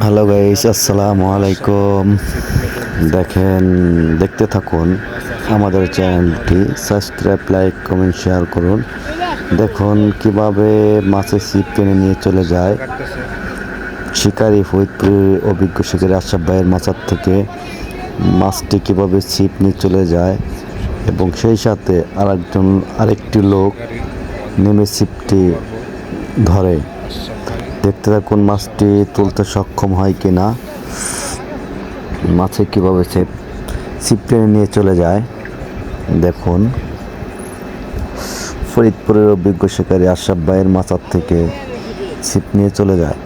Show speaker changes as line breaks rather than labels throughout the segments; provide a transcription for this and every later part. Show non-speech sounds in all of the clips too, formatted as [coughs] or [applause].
Hello guys আসসালামু আলাইকুম দেখেন, দেখতে থাকুন আমাদের চ্যানেলটি। সাবস্ক্রাইব লাইক কমেন্ট শেয়ার করুন। দেখুন কীভাবে মাছের ছিপ টেনে নিয়ে চলে যায়। শিকারি ফরিদপুরের অভিজ্ঞ শিকারী আশরাফ ভাইয়ের মাচার থেকে মাছটি কীভাবে ছিপ নিয়ে চলে যায় এবং সেই সাথে আরেকজন, আরেকটি লোক নেমে ছিপটি ধরে। দেখতে থাকুন মাছটি তুলতে সক্ষম হয় কি না মাছে কীভাবে সে টেনে নিয়ে চলে যায়, দেখুন। ফরিদপুরের অভিজ্ঞ শিকারী আশরাফ ভাইয়ের মাচার থেকে ছিপ নিয়ে চলে যায়।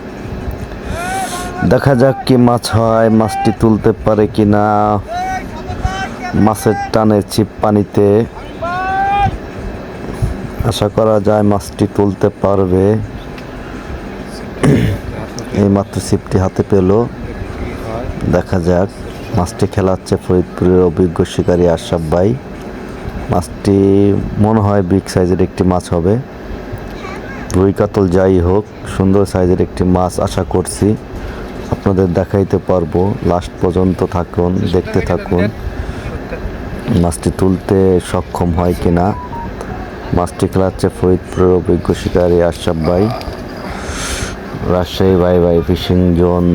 দেখা যাক কি মাছ হয়, মাছটি তুলতে পারে কি না মাছের টানে ছিপ পানিতে। আশা করা যায় মাছটি তুলতে পারবে। এই মাত্র ছিপটি হাতে পেল। দেখা যাক। মাছটি খেলাচ্ছে ফরিদপুরের অভিজ্ঞ শিকারী আশরাফ ভাই। মাছটি মনে হয় বিগ সাইজের একটি মাছ হবে। রুই কাতল যাই হোক, সুন্দর সাইজের একটি মাছ আশা করছি। আপনাদের দেখাইতে পারব। লাস্ট পর্যন্ত থাকুন, দেখতে থাকুন। মাছটি তুলতে সক্ষম হয় কিনা। মাছটি খেলাচ্ছে ফরিদপুরের অভিজ্ঞ শিকারী আশরাফ ভাই। Rajshahi bye bye fishing zone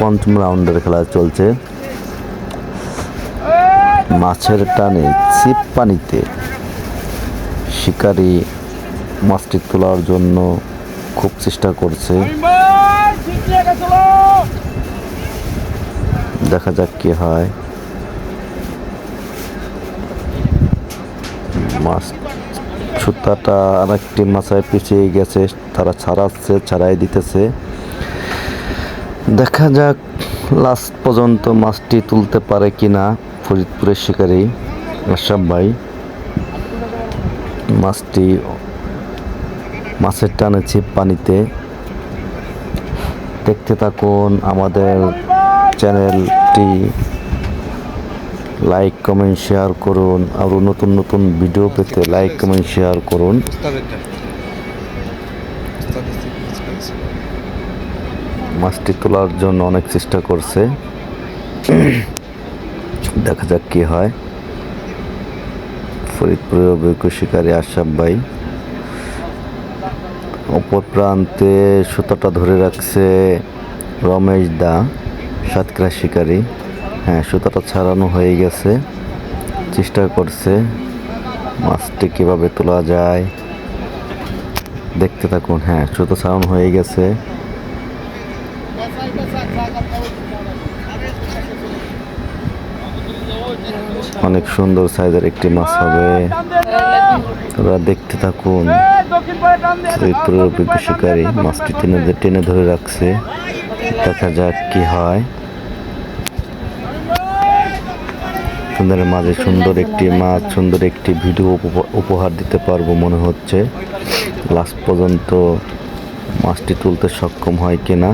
পঞ্চম রাউন্ডের খেলা চলছে। মাছের টানে ছিপ পানিতে শিকারি মাছটি তোলার জন্য খুব চেষ্টা করছে। দেখা যাক কি হয়। মাছ সুতাটা আরেকটি মাথায় পিছিয়ে গেছে, তারা ছাড়াচ্ছে, ছাড়াই দিতেছে। দেখা যাক লাস্ট পর্যন্ত মাছটি তুলতে পারে কিনা ফরিদপুরের শিকারী আশরাফ ভাই। মাছটি মাছের টানে ছিপ পানিতে। দেখতে থাকুন আমাদের চ্যানেলটি। লাইক কমেন্ট শেয়ার করুন। আরও নতুন নতুন ভিডিও পেতে লাইক কমেন্ট শেয়ার করুন। মাছটি তোলার জন্য অনেক চেষ্টা করছে। [coughs] দেখা যাক কি হয়। ফরিদপুরের অভিজ্ঞ শিকারী আশরাফ ভাই। অপর প্রান্তে সুতোটা ধরে রাখছে রমেশ দা, সাতক্ষীরা শিকারী। হ্যাঁ সুতাটা ছাড়ানো হয়ে গেছে। চেষ্টা করছে। মাছটি কীভাবে তোলা যায়? দেখতে থাকুন হ্যাঁ সুতো ছাড়ানো হয়ে গেছে। অনেক সুন্দর সাইজের একটি মাছ হবে। তোরা দেখতে থাকুন শিকারী মাছটি টেনে টেনে ধরে রাখছে। দেখা যাক কি হয়। সুন্দরের মাঝে সুন্দর একটি মাছ সুন্দর একটি ভিডিও উপহার দিতে পারব মনে হচ্ছে। লাস্ট পর্যন্ত মাছটি তুলতে সক্ষম হয় কিনা?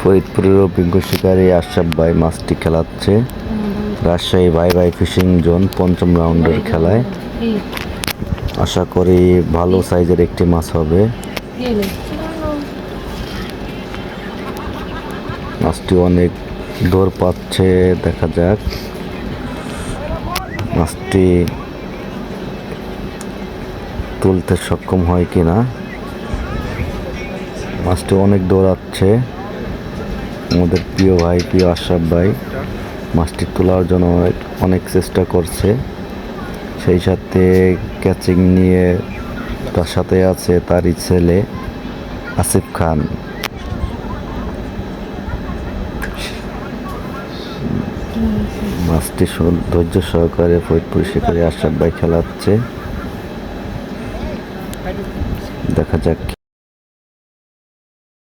ফরিদপুরের অভিজ্ঞ শিকারী আশরাফ ভাই মাছটি খেলাচ্ছে। রাজশাহী ভাই ভাই ফিশিং জোন পঞ্চম রাউন্ডের খেলায়। আশা করি ভালো সাইজের একটি মাছ হবে। মাছটি অনেক দৌড় পাচ্ছে, দেখা যাক। মাছটি তুলতে সক্ষম হয় কিনা। মাছটি অনেক দৌড়াচ্ছে। আমাদের প্রিয় ভাই, প্রিয় আশরাফ ভাই মাছটি তোলার জন্য অনেক চেষ্টা করছে। সেই সাথে ক্যাচিং নিয়ে তার সাথে আছে তারই ছেলে আসিফ খান। মাছটি ধৈর্য সহকারে ফরিদপুর শিকারী আশরাফ ভাই খেলাচ্ছে। দেখা যাক